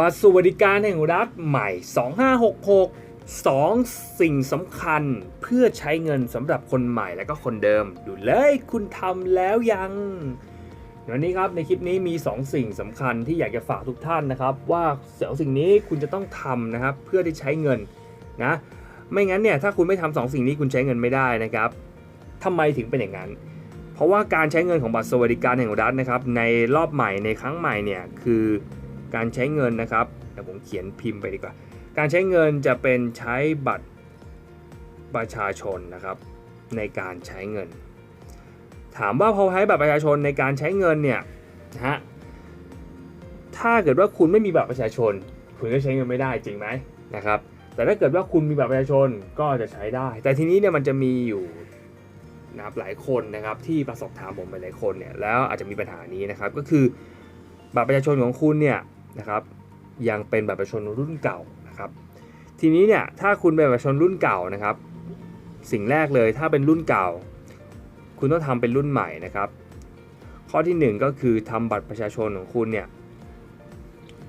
บัตรสวัสดิการแห่งรัฐใหม่ 2566 2 สิ่งสำคัญเพื่อใช้เงินสำหรับคนใหม่และก็คนเดิม ดูเลยคุณทำแล้วยังวันนี้ครับในคลิปนี้มี 2 สิ่งสำคัญที่อยากจะฝากทุกท่านนะครับ ว่าสองสิ่งนี้คุณจะต้องทำนะครับ เพื่อที่ใช้เงินนะไม่งั้นเนี่ยถ้าคุณไม่ทำสองสิ่งนี้คุณใช้เงินไม่ได้นะครับทำไมถึงเป็นอย่างนั้น เพราะว่าการใช้เงินของบัตรสวัสดิการแห่งรัฐนะครับในรอบใหม่ในครั้งใหม่เนี่ยคือ การใช้เงินนะครับเดี๋ยวผมเขียนพิมพ์ไปดีกว่า การใช้เงินจะเป็นใช้บัตรประชาชนนะครับ ในการใช้เงิน ถามว่าพอใช้บัตรประชาชนในการใช้เงินเนี่ยนะฮะถ้าเกิดว่าคุณไม่มีบัตรประชาชน คุณก็ใช้เงินไม่ได้จริงไหมนะครับ แต่ถ้าเกิดว่าคุณมีบัตรประชาชนก็จะใช้ได้ แต่ทีนี้เนี่ยมันจะมีอยู่นะครับหลายคนนะครับที่ประสบถามผมไปหลายคนเนี่ยแล้วอาจจะมีปัญหานี้นะครับก็คือบัตรประชาชนของคุณเนี่ย นะครับยังเป็นบัตรประชาชนรุ่นเก่านะครับทีนี้เนี่ยถ้าคุณเป็นบัตรประชาชนรุ่นเก่านะครับ สิ่งแรกเลยถ้าเป็นรุ่นเก่า คุณต้องทำเป็นรุ่นใหม่นะครับ ข้อที่ 1 ก็คือทำบัตรประชาชนของคุณเนี่ย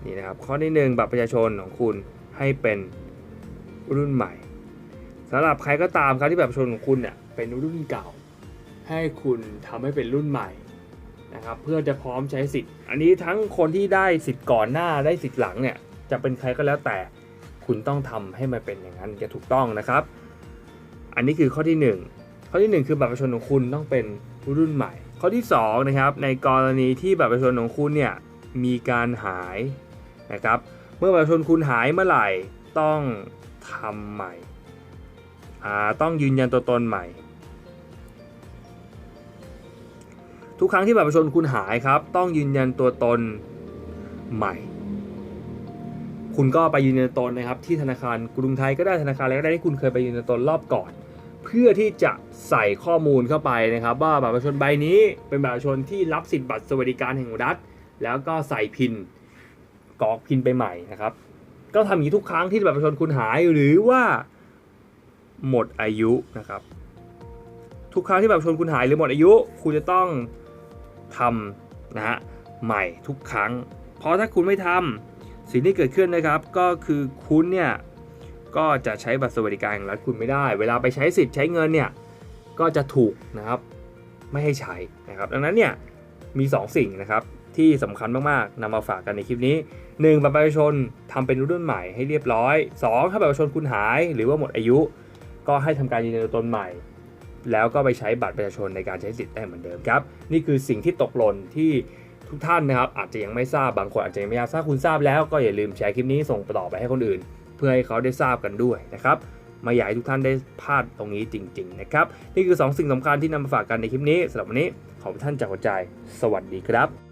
นี่นะครับข้อที่ 1 บัตรประชาชนของคุณให้เป็นรุ่นใหม่สำหรับใครก็ตามครับที่บัตรประชาชนของคุณเนี่ยเป็นรุ่นเก่า ให้คุณทำให้เป็นรุ่นใหม่ นะครับเพื่อจะพร้อมใช้สิทธิ์ อันนี้ทั้งคนที่ได้สิทธิ์ก่อนหน้าได้สิทธิ์หลังเนี่ยจะเป็นใครก็แล้วแต่คุณต้องทำให้มันเป็นอย่างนั้นจะถูกต้องนะครับ อันนี้คือข้อที่ 1 ข้อที่ 1 คือบัตรประชาชนของคุณต้องเป็นรุ่นใหม่ ข้อที่2นะครับในกรณีที่บัตรประชาชนของคุณเนี่ยมีการหายนะครับเมื่อบัตรประชาชนคุณหายเมื่อไหร่ต้องทำใหม่ต้องยืนยันตัวตนใหม่ ทุกครั้งที่บัตรประชาชนคุณหายครับ ต้องยืนยันตัวตนใหม่ คุณก็ไปยืนยันตัวตนนะครับ ที่ธนาคารกรุงไทยก็ได้ธนาคารอะไรก็ได้ที่คุณเคยไปยืนยันตัวตนรอบก่อน เพื่อที่จะใส่ข้อมูลเข้าไปนะครับ ว่าบัตรประชาชนใบนี้เป็นบัตรประชาชนที่รับสิทธิ์บัตรสวัสดิการแห่งรัฐ แล้วก็ใส่พินกรอกพินไปใหม่นะครับ ก็ทำอย่างนี้ทุกครั้งที่บัตรประชาชนคุณหายหรือว่าหมดอายุนะครับทุกครั้งที่บัตรประชาชนคุณหายหรือหมดอายุ คุณจะต้อง ทำนะฮะใหม่ทุกครั้ง เพราะถ้าคุณไม่ทำสิ่งที่เกิดขึ้นนะครับ ก็คือคุณเนี่ยก็จะใช้บัตรสวัสดิการแห่งรัฐคุณไม่ได้ เวลาไปใช้สิทธิ์ใช้เงินเนี่ยก็จะถูกนะครับไม่ให้ใช้นะครับ ดังนั้นเนี่ยมี 2 สิ่งนะครับที่สำคัญมากๆนำมาฝากกันในคลิปนี้ 1. บัตรประชาชนทำเป็นรุ่นใหม่ให้เรียบร้อย 2. ถ้าบัตรประชาชนคุณหายหรือว่าหมดอายุ ก็ให้ทำการยืนยันตัวตนใหม่ แล้วก็ไปใช้บัตรประชาชนในการใช้สิทธิ์ได้เหมือนเดิมครับ นี่คือสิ่งที่ตกหล่นที่ทุกท่านนะครับอาจจะยังไม่ทราบบางคนอาจจะยังไม่ทราบถ้าคุณทราบแล้วก็อย่าลืมแชร์คลิปนี้ส่งต่อไปให้คนอื่น เพื่อให้เขาได้ทราบกันด้วยนะครับไมาอยากให้ทุกท่านได้พลาดตรงนี้จริง ๆ นะครับ นี่คือ 2 สิ่งสำคัญที่นำมาฝากกันในคลิปนี้สำหรับวันนี้ขอบท่านจากหัวใจ สวัสดีครับ